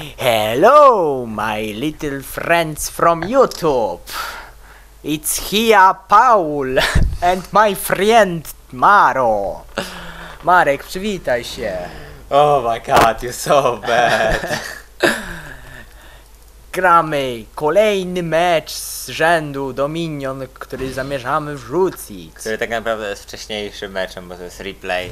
Hello, my little friends from YouTube. It's here Paul and my friend Maro. Marek, przywitaj się. Oh my god, you're so bad. Gramy kolejny mecz z rzędu Dominion, który zamierzamy wrzucić. Który tak naprawdę jest wcześniejszym meczem, bo to jest replay.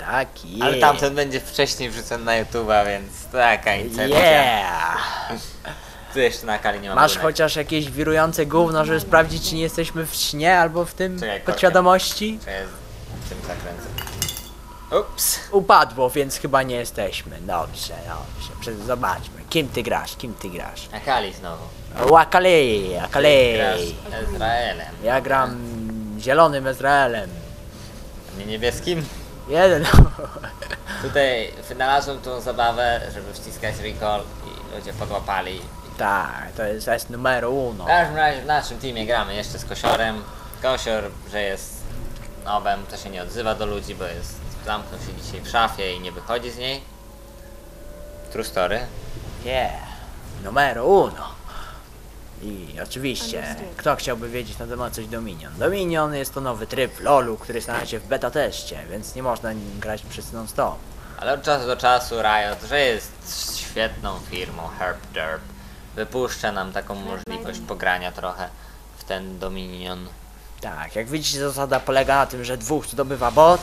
Tak jest. Ale tamten będzie wcześniej wrzucony na YouTube'a, więc taka incepcja. Yeah! Tu jeszcze na Kali nie ma Masz bunek. chociaż jakieś wirujące gówno, żeby sprawdzić, czy nie jesteśmy w śnie albo w tym Czekaj, podświadomości? Czy jest tym zakręcę. Ups. Upadło, więc chyba nie jesteśmy. Dobrze, dobrze. Prze- Zobaczmy. Kim ty grasz? Kim ty grasz? Na Kali znowu. Akale, Akale. Grasz Izraelem. Ja gram zielonym Izraelem. Nie niebieskim? Jeden. Tutaj wynalazłem tą zabawę, żeby wciskać recall i ludzie podłapali. tak, to jest S numer uno. W każdym razie w naszym teamie gramy jeszcze z Kosiorem. Kosior, że jest nowem, to się nie odzywa do ludzi, bo jest zamknął się dzisiaj w szafie i nie wychodzi z niej. True story. Yeah. Numero uno. I oczywiście, kto chciałby wiedzieć na temat coś Dominion? Dominion jest to nowy tryb LoLu, który na razie w beta teście, więc nie można nim grać przez non stop. Ale od czasu do czasu Riot, że jest świetną firmą, Herb Derb, wypuszcza nam taką możliwość pogrania trochę w ten Dominion. Tak, jak widzicie zasada polega na tym, że dwóch zdobywa bot,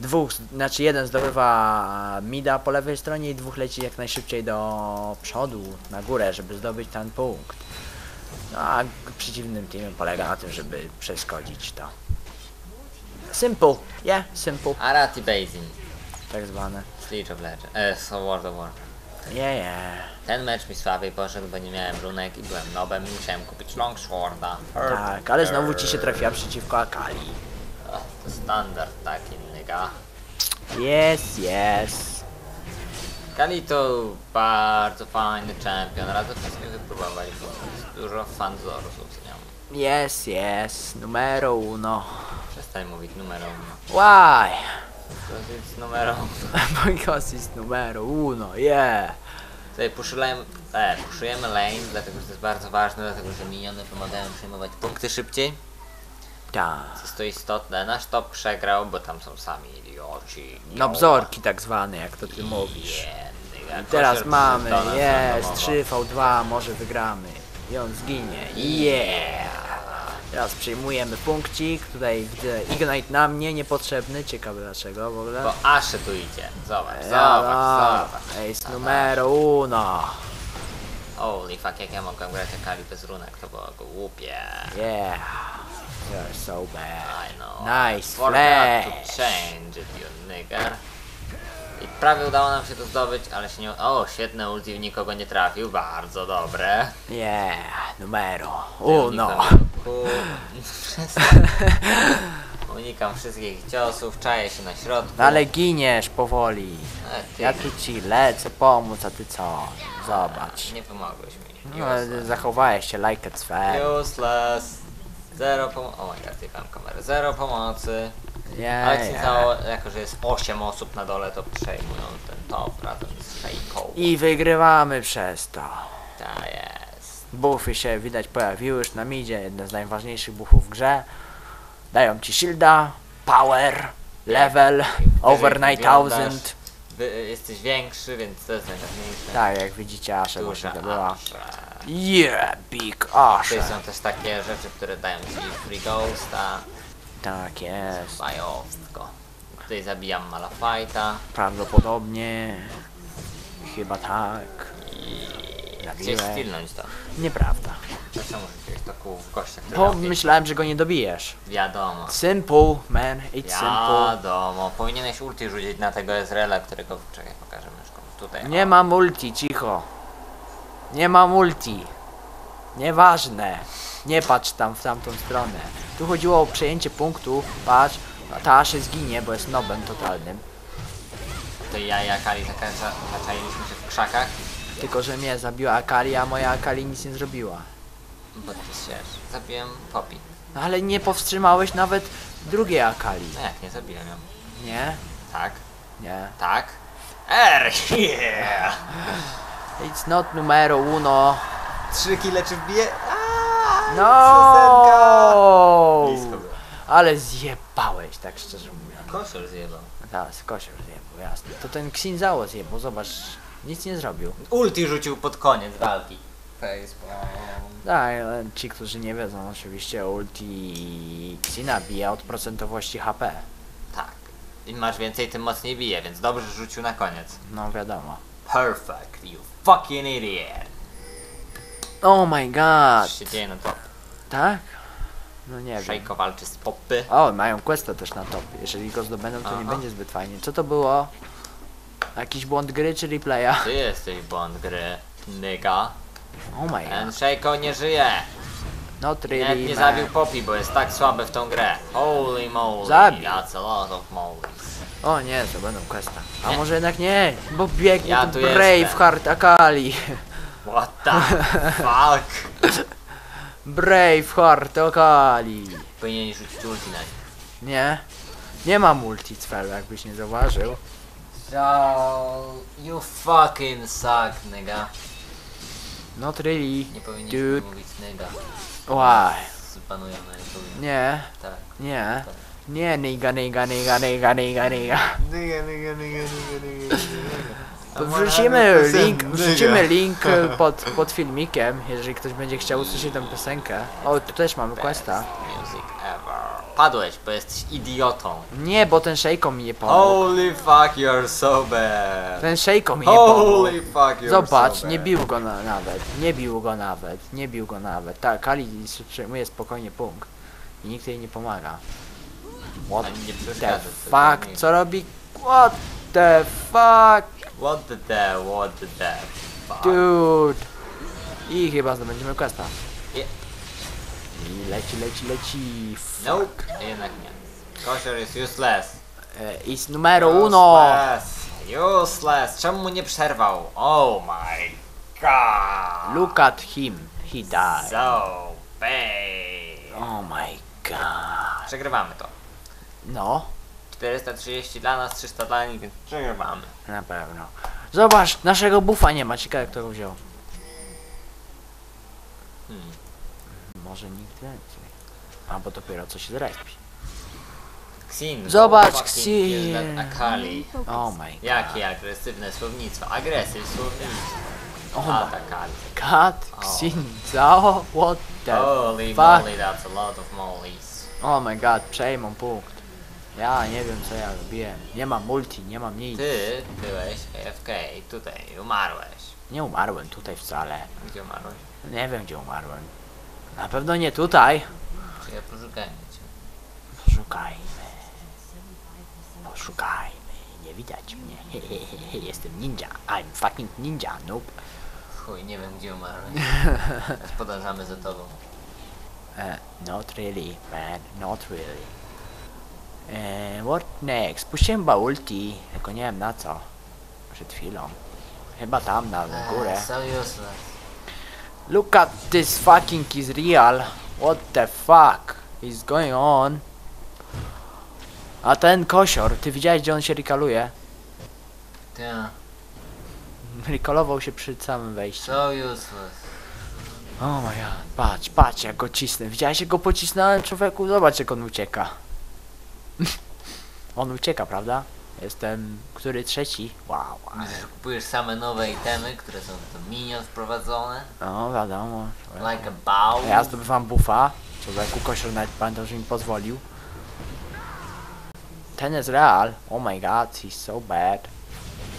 dwóch, znaczy jeden zdobywa mida po lewej stronie i dwóch leci jak najszybciej do przodu, na górę, żeby zdobyć ten punkt. No a przeciwnym teamem polega na tym, żeby przeszkodzić to. Simple, yeah, simple, Arati Basin, tak zwane. League of Legends, e, so World of Warcraft. Yeah, yeah. Ten mecz mi słabiej poszedł, bo nie miałem runek i byłem nobem i musiałem kupić Longsworda. Tak, ale znowu ci się trafiła przeciwko Akali. Ach, To standard taki, nigga. Yes, yes. Kali to bardzo fajny champion, radzę wszystkim wypróbować, bo jest dużo fanzorsów z nią. Yes, yes. Numero uno. Przestań mówić numerą. Why? To jest numerą. Because it's numero uno, yeah. Tutaj puszujemy, e, puszujemy lane, dlatego że to jest bardzo ważne, dlatego że miniony pomagają przyjmować punkty szybciej. Tak. Co jest to istotne. Nasz top przegrał, bo tam są sami idioci. No bzorki tak zwane, jak to ty mówisz. Yeah, teraz mamy, jest, trzy. 3v2, może wygramy. I on zginie, yeah. Teraz przyjmujemy punkcik, tutaj widzę Ignite na mnie, niepotrzebny, ciekawe dlaczego w ogóle. Bo Asze tu idzie. Zobacz, zobacz, zobacz. Jest numero uno. Holy fuck, jak ja mogłem grać Akali bez runek, to było głupie. Yeah. You're so bad. I know. Nice flash. to change it, you nigger. I prawie udało nam się to zdobyć, ale się nie... O, świetne ulti w nikogo nie trafił, bardzo dobre. Yeah, numero uno. Unikam wszystkich ciosów, czaję się na środku. No ale giniesz powoli. E, ty, Ja tu ci lecę pomóc, a ty co? Zobacz. Nie pomogłeś mi. No, ale zachowałeś się like fair. Useless. Zero pomocy. O god, zjebałem kamerę. Zero pomocy. Yeah, Ale yeah. cało, jako że jest 8 osób na dole, to przejmują ten top razem z Shejką. I wygrywamy przez to. Ta jest. Buffy się widać pojawiły już na midzie, jeden z najważniejszych buffów w grze. Dają ci shielda, power, level, over Wyżej 9000. wyglądasz, Wy, jesteś większy, więc to jest najważniejsze. Tak, jak widzicie, Ashe właśnie Duża to była. Yeah, big Tutaj Ashe. są też takie rzeczy, które dają ci free ghosta, Tak jest. bajowsko. Tutaj zabijam Malafajta Prawdopodobnie. Chyba tak. Zabiłem. chcieć stylnąć to. Nieprawda. Muszę jakiegoś taku w gościa, który Bo myślałem, że go nie dobijesz. Wiadomo. Simple, man, it's simple. Wiadomo. Powinieneś ulti rzucić na tego Ezreela, którego... Czekaj, pokażę myszką. Tutaj. Nie o. ma multi, cicho. Nie ma multi. Nieważne. Nie patrz tam w tamtą stronę. Tu chodziło o przejęcie punktu. Patrz, a ta się zginie, bo jest nobem totalnym. To ja i Akali zakręca- zaczailiśmy się w krzakach, Tylko, że mnie zabiła Akali, a moja Akali nic nie zrobiła. bo ty wiesz, zabiłem Poppy. No ale nie powstrzymałeś nawet drugiej Akali. No jak, nie zabiłem ją. Nie? Tak, Nie. tak. R! Yeah! It's not numero uno. Trzy kile czy wbije? No! Blisko było. Ale zjebałeś, tak szczerze mówiąc. Kosior zjebał. Teraz, kosior zjebał, jasne. To ten Xinzao zjebał, zobacz, nic nie zrobił. Ulti rzucił pod koniec walki. Facepalm. Tak, ale ci, którzy nie wiedzą, oczywiście ulti Xina bije od procentowości HP. Tak. Im masz więcej, tym mocniej bije, więc dobrze że rzucił na koniec. No wiadomo. Perfect, you fucking idiot. Oh my god! Się dzieje na top? Tak? No nie wiem. Szejko walczy z poppy. O, mają questa też na top. Jeżeli go zdobędą, to nie Aha. będzie zbyt fajnie. Co to było? Jakiś błąd gry czy replaya? Ty jesteś błąd gry, nigga. Oh my Ten god. Szejko nie żyje. Not really, Nawet nie man. zabił Poppy, bo jest tak słaby w tą grę. Holy moly, Zabił. that's a lot of mollies. O nie, to będą questa. A Nie. może jednak nie, bo biegnie Ja tu tu Braveheart Akali. What the fuck? Braveheart Akali. Powinien rzucić ulti na nich. Nie? Nie ma multi cfelu, jakbyś nie zauważył. So, you fucking suck, nigga. Not really. Nie powinniśmy Dude. mówić nigga. Why? Zbanują na YouTube. Nie, Tak. nie. Nie, niga, niga, niga, niga, niga, niga. Nigga, nigga, nigga, nigga, nigga, Wrzucimy link, wrzucimy link e, pod, pod filmikiem, jeżeli ktoś będzie chciał usłyszeć tę piosenkę. O, tu też mamy questa. Padłeś, bo jesteś idiotą. Nie, bo ten Shaco mi nie pomógł. Holy fuck, you're so bad. Ten Shaco mi nie pomógł. Holy fuck, you're Zobacz, so nie bił go na, nawet, nie bił go nawet, nie bił go nawet. Tak, Kali przyjmuje spokojnie punkt. I nikt jej nie pomaga. What Ani nie the fuck, co robi? What the fuck, What the the, what the fuck. dude? I chyba zdobędziemy questa. Je- I leci, leci, leci. Fuck. Nope, jednak nie. Kosior jest useless. Is numero uno. Useless. Useless. Czemu mu nie przerwał? Oh my god. Look at him, he died. So bad. Oh my god. Przegrywamy to. No, 430 dla nas, 300 dla nich, więc przegrywamy. na pewno. Zobacz, naszego bufa nie ma, ciekawe kto go wziął. Hmm. Może nikt więcej. Albo dopiero co się zrespi. Xin. Zobacz, Xin. Akali. Oh my god. Jakie agresywne słownictwo. Agresyw słownictwo. Oh A my Akali. god. Xin Zhao, what the Holy fuck? moly, that's a lot of mollies. Oh my god, przejmą punkt. Ja nie wiem co ja robiłem. Nie mam multi, nie mam nic. Ty byłeś AFK tutaj umarłeś. Nie umarłem tutaj wcale. Gdzie umarłeś? Nie wiem gdzie umarłem. Na pewno nie tutaj. Czy ja poszukałem cię? Poszukajmy. Poszukajmy. Nie widać mnie. Jestem ninja. I'm fucking ninja, nope. Chuj, nie wiem gdzie umarłeś. Teraz podążamy za tobą. Uh, not really, man, not really. Uh, what next? Puściłem chyba ulti, tylko nie wiem na co. Przed chwilą. Chyba tam na górę. Eee, So useless. Look at this fucking is real. What the fuck is going on? A ten kosior, ty widziałeś gdzie on się rikaluje? Ty, Rikalował się przy samym wejściu. so useless. Oh my god, patrz, patrz jak go cisnę. Widziałeś jak go pocisnąłem człowieku? Zobacz jak on ucieka. on ucieka, prawda? Jestem, który trzeci? Wow, że kupujesz same nowe itemy, które są do minion wprowadzone? No wiadomo. Like a bow? Ja zdobywam buffa. Człowieku kosior nawet pamiętam, że mi pozwolił. Ten jest real. Oh my god, he's so bad.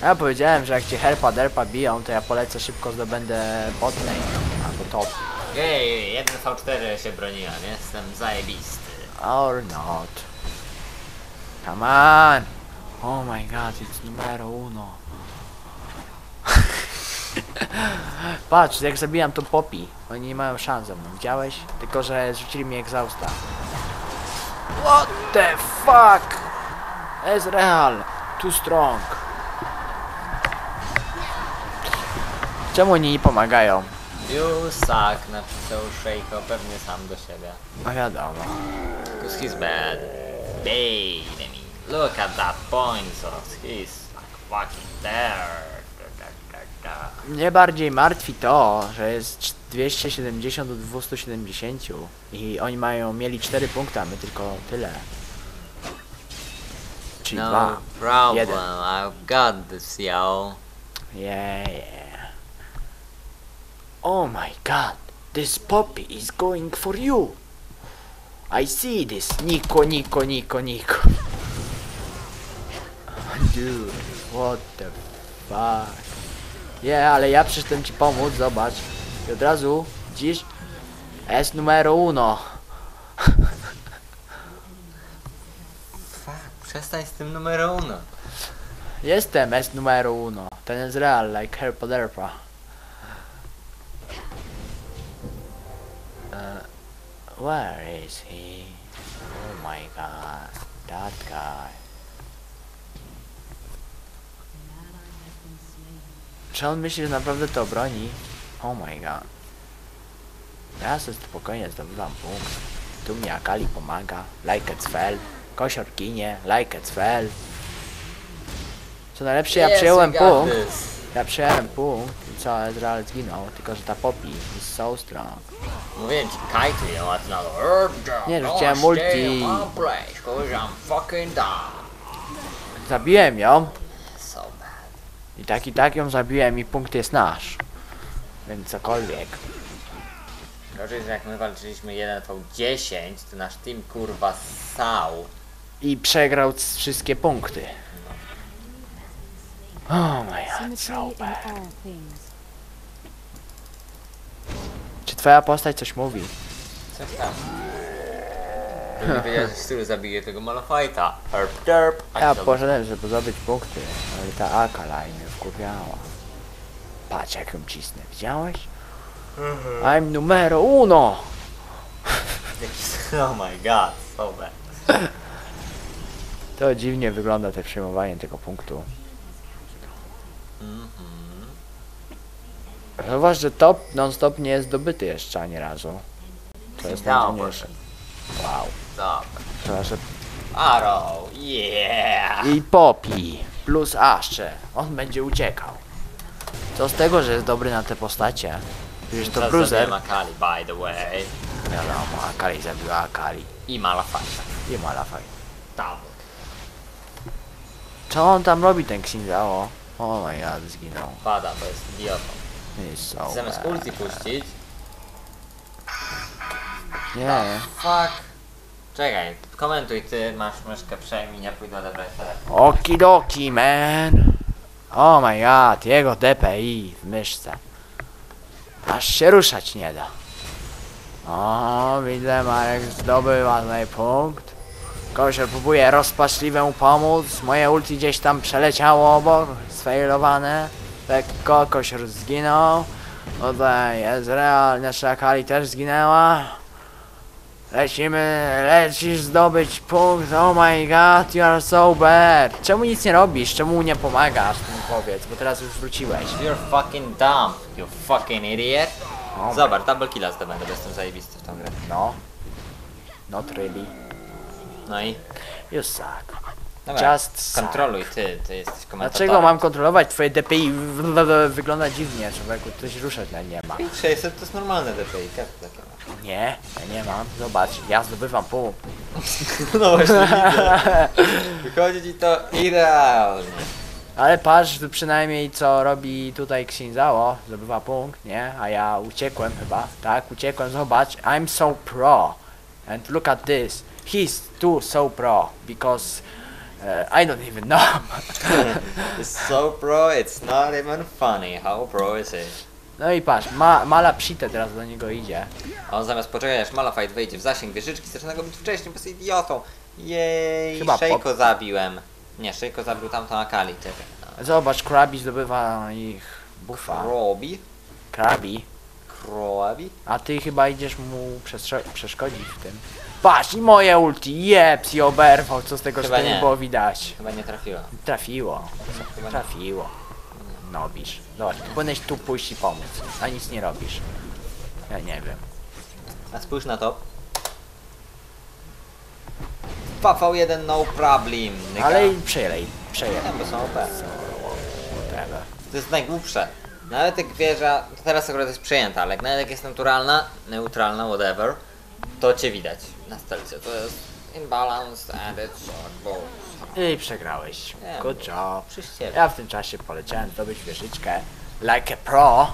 Ja powiedziałem, że jak cię herpa derpa biją, to ja polecę szybko zdobędę botlane. Albo top. Jej, jeden V4 się broniłem, jestem zajebisty. Or not. Come on! Oh my god, it's numero uno. Patrz, jak zabijam to Poppy. Oni nie mają szans ze mną, widziałeś? Tylko, że zrzucili mi egzausta. What the fuck? Ezreal, too strong. Czemu oni nie pomagają? You suck, napisał Sheiko pewnie sam do siebie. No wiadomo. Cause he's bad. Baby, look at that points of his fucking there. Mnie bardziej martwi to, że jest 270 do 270 i oni mają, mieli 4 punkty, a my tylko tyle. Czyli No dwa. problem, Jeden. I've got this, yo. Yeah, yeah. Oh my god, this poppy is going for you. I see this. Nico, Nico, Nico, Nico. Dude, what the fuck. Yeah, ale ja przyszedłem ci pomóc, zobacz. I od razu, dziś es numero uno. Fuck, przestań z tym numer uno. Jestem es numero uno. Ten jest real, like Herpa Derpa. Uh, where is he? Oh my god, that guy. Czy on myśli, że naprawdę to broni? Oh my god. Ja sobie spokojnie zdobywam punkt. Tu mi Akali pomaga. Like it's fell. Kosior ginie. Like it's fell. Co najlepsze, ja Yes, przyjąłem we got punkt. this. Ja przyjąłem punkt i co, Ezreal zginął, tylko że ta Poppy is so strong. Mówiłem ci, a ty na Nie, multi. place, cause I'm fucking. Zabiłem ją. I tak i tak ją zabiłem i punkt jest nasz. Więc cokolwiek. Gorzej, że jak my walczyliśmy 1v10, to nasz team kurwa ssał. I przegrał wszystkie punkty. Oh my god, so bad. Czy twoja postać coś mówi? Coś tam. Nie wiedział, że w stylu zabije tego Malafajta. Herp, derp. Ja poszedłem, żeby zdobyć punkty, ale ta Akala mnie wkurwiała. Patrz jak ją cisnę, widziałeś? I'm numero uno! Oh my god, so bad. To dziwnie wygląda te przejmowanie tego punktu. Mhm. Zauważ, że top non-stop nie jest zdobyty jeszcze ani razu. To jest Dobra. najdziwniejsze. Wow. Dobra. Proszę. Arrow, yeah! I Poppy plus Ashe. On będzie uciekał. Co z tego, że jest dobry na te postacie? Przecież to zabiłem Akali, by the way. Wiadomo, Akali zabiła Akali. I Malafajta. I Malafaj. Double. Co on tam robi ten Xinzao? O my god, zginął. Pada, to jest idiotą. Zamiast ulti puścić, Nie. fuck. Czekaj, komentuj ty, masz myszkę, przejmij, ja pójdę odebrać telefon. Okidoki, man. Oh my god, jego DPI w myszce. Aż się ruszać nie da. O, widzę, Marek zdobywa tutaj punkt. Kosior próbuje rozpaczliwemu pomóc. Moje ulti gdzieś tam przeleciało obok, sfailowane. Lekko, Kosior zginął. Tutaj Ezreal, nasza Akali też zginęła. Lecimy, lecisz zdobyć punkt, oh my god, you are so bad. Czemu nic nie robisz? Czemu nie pomagasz? Mi powiedz, bo teraz już wróciłeś. You're fucking dumb, you fucking idiot. Oh Zobacz, double killa zdobędę, bo jestem zajebisty w tą grę. No. Not really. No i... You suck. Dobra, Just suck. kontroluj ty, ty jesteś komentatorem. Dlaczego mam kontrolować twoje DPI? Wygląda dziwnie, człowieku, coś ruszać na nie ma. 600 to jest normalne DPI, jak to takie ma? Nie, ja nie mam. Zobacz, ja zdobywam punkt. No właśnie widzę. Wychodzi ci to idealnie. Ale patrz przynajmniej co robi tutaj Xinzao, zdobywa punkt, nie? A ja uciekłem chyba, tak? Uciekłem, zobacz, I'm so pro. And look at this, he's too so pro, because uh, I don't even know. It's so pro, it's not even funny. How pro is it? No i patrz, ma, Mala Psite teraz do niego idzie. A on zamiast poczekać aż Malafite wejdzie w zasięg wieżyczki, zaczyna go bić wcześniej, bo jest idiotą. Jej, Chyba Szejko zabiłem. Nie, Szejko zabił tamtą Akali. No. Zobacz, Krabi zdobywa ich buffa. Robi? Krabi. Kroabi? A ty chyba idziesz mu przeszkodzić w tym. Patrz, i moje ulti, jeps i oberwał, co z tego, że Chyba to nie nie. było widać. Chyba nie trafiła. Trafiło. Chyba nie. Trafiło. Nobisz. Zobacz, powinieneś tu pójść i pomóc, a nic nie robisz. Ja nie wiem. A spójrz na to. PV1 no problem. nigga. Ale przelej, przelej. Nie, bo są OP. To jest najgłupsze. Nawet jak wieża, to teraz akurat jest przejęta, ale jak nawet jak jest naturalna, neutralna, whatever, to cię widać na stelce. To jest imbalanced short. I przegrałeś. Nie, Good job. Ja w tym czasie poleciałem zdobyć wieżyczkę. Like a pro.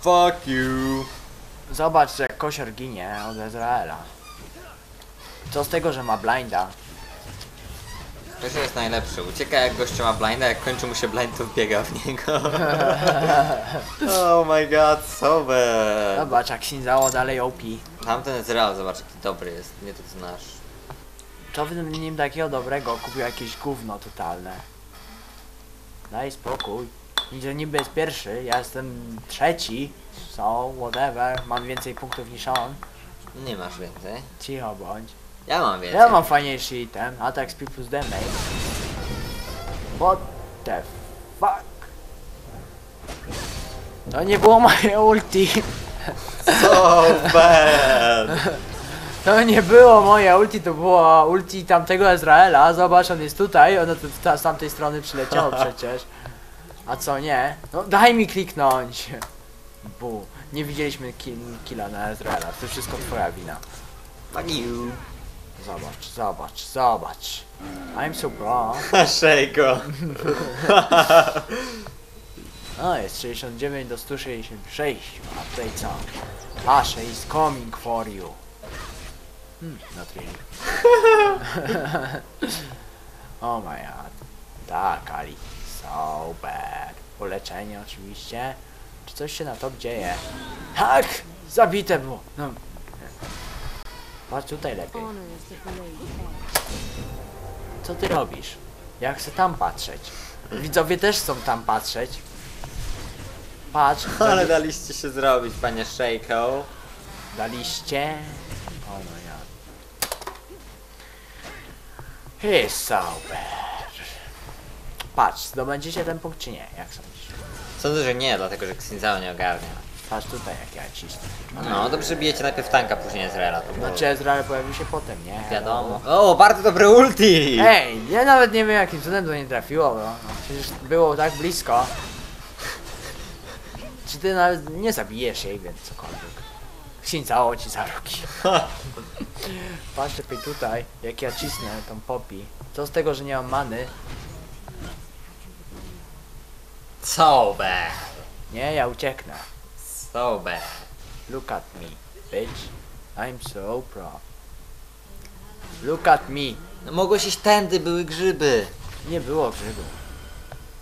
Fuck you. Zobacz, jak kosior ginie od Izraela. Co z tego, że ma blinda? To się jest najlepszy. Ucieka jak gościu ma blinda, jak kończy mu się blind, to wbiega w niego. oh my god, so bad. Zobacz, jak Shinzao dalej OP. Tamten Ezreal, zobacz jaki dobry jest, nie to co nasz. Co nim takiego dobrego? Kupił jakieś gówno totalne. Daj spokój. Że niby jest pierwszy, ja jestem trzeci. So, whatever. Mam więcej punktów niż on. Nie masz więcej. Cicho bądź. Ja mam więcej. Ja mam fajniejszy item. Attack speed plus damage. What the fuck? To nie było moje ulti. So bad. To nie było moje ulti, to było ulti tamtego Ezraela. Zobacz, on jest tutaj, on tu- ta, z tamtej strony przyleciał przecież. A co nie? No daj mi kliknąć. Bu. Nie widzieliśmy kill, killa na Ezraela. To wszystko twoja wina. Fuck you. Zobacz, zobacz, zobacz. I'm so pro. Szejko. No jest 69 do 166. A tutaj co? Ashe is coming for you. Hmm, not really. oh my god. Tak, Ali. So bad. Uleczenie oczywiście. Czy coś się na to dzieje? Tak! Zabite było! No. Patrz tutaj lepiej. Co ty robisz? Ja chcę tam patrzeć. Widzowie też chcą tam patrzeć. Patrz, Ale daliście się zrobić, panie Szejko. daliście. Oh my god. Bad. Patrz, zdobędziecie ten punkt czy nie? Jak sądzisz? Sądzę, że nie, dlatego że Xinzao nie ogarnia. Patrz tutaj jak ja cisnę. No, to przebijecie najpierw tanka, później Ezreala. To było Znaczy Ezreal pojawił się potem, nie? wiadomo. O, bardzo dobre ulti! Ej, ja nawet nie wiem jakim cudem to nie trafiło, no przecież było tak blisko. Czy ty nawet nie zabijesz jej, więc cokolwiek. Za rogi. Patrz lepiej tutaj, jak ja cisnę tą popi. Co z tego, że nie mam many? So bad. Nie, ja ucieknę. So bad. Look at me, bitch. I'm so pro. Look at me. No mogłeś iść tędy, były grzyby. Nie było grzybu.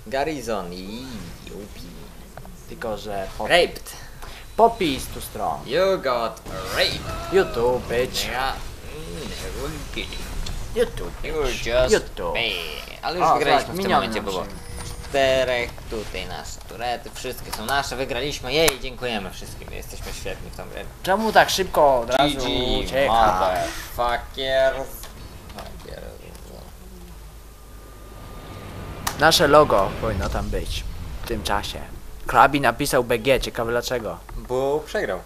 Garizon i Yupi. Tylko, że. Raped. Poppy is too strong. You got raped. YouTube, bitch. Yeah. Mm, never kill you. You're bitch. just YouTube. bad. Ale już O, wygraliśmy tak, w tym momencie, było czterech, tutaj nasze turety, wszystkie są nasze, wygraliśmy, jej, dziękujemy wszystkim, jesteśmy świetni w tą grę. Czemu tak szybko od razu GG, ucieka? motherfuckers. Fuckers. Nasze logo powinno tam być w tym czasie. Krabi napisał BG, ciekawe dlaczego. Bo przegrał.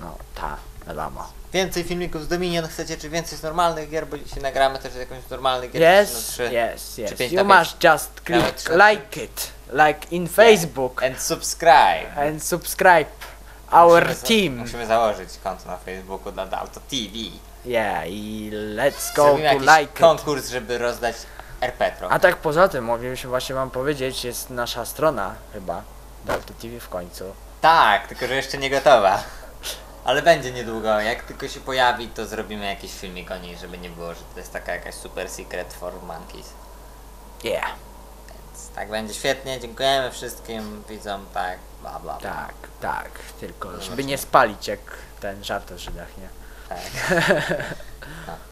No, ta, wiadomo. Więcej filmików z Dominion chcecie, czy więcej z normalnych gier, bo dzisiaj nagramy też jakąś normalnych gier. Yes, no, yes, yes. You must just click like it, like in Facebook And subscribe. and subscribe our Musimy za- team. Musimy założyć konto na Facebooku dla Dalto TV. Yeah, i let's go Zrobimy to jakiś like it. konkurs, żeby rozdać RP trochę. A tak poza tym, moglibyśmy właśnie wam powiedzieć, jest nasza strona chyba, Dalto TV w końcu. Tak, tylko że jeszcze nie gotowa. Ale będzie niedługo. Jak tylko się pojawi, to zrobimy jakiś filmik o niej, żeby nie było, że to jest taka jakaś super secret for monkeys. Yeah, Więc tak będzie świetnie. Dziękujemy wszystkim widzom, tak, bla bla. bla. tak, tak, tylko żeby nie spalić jak ten żart o Żydach, nie? tak.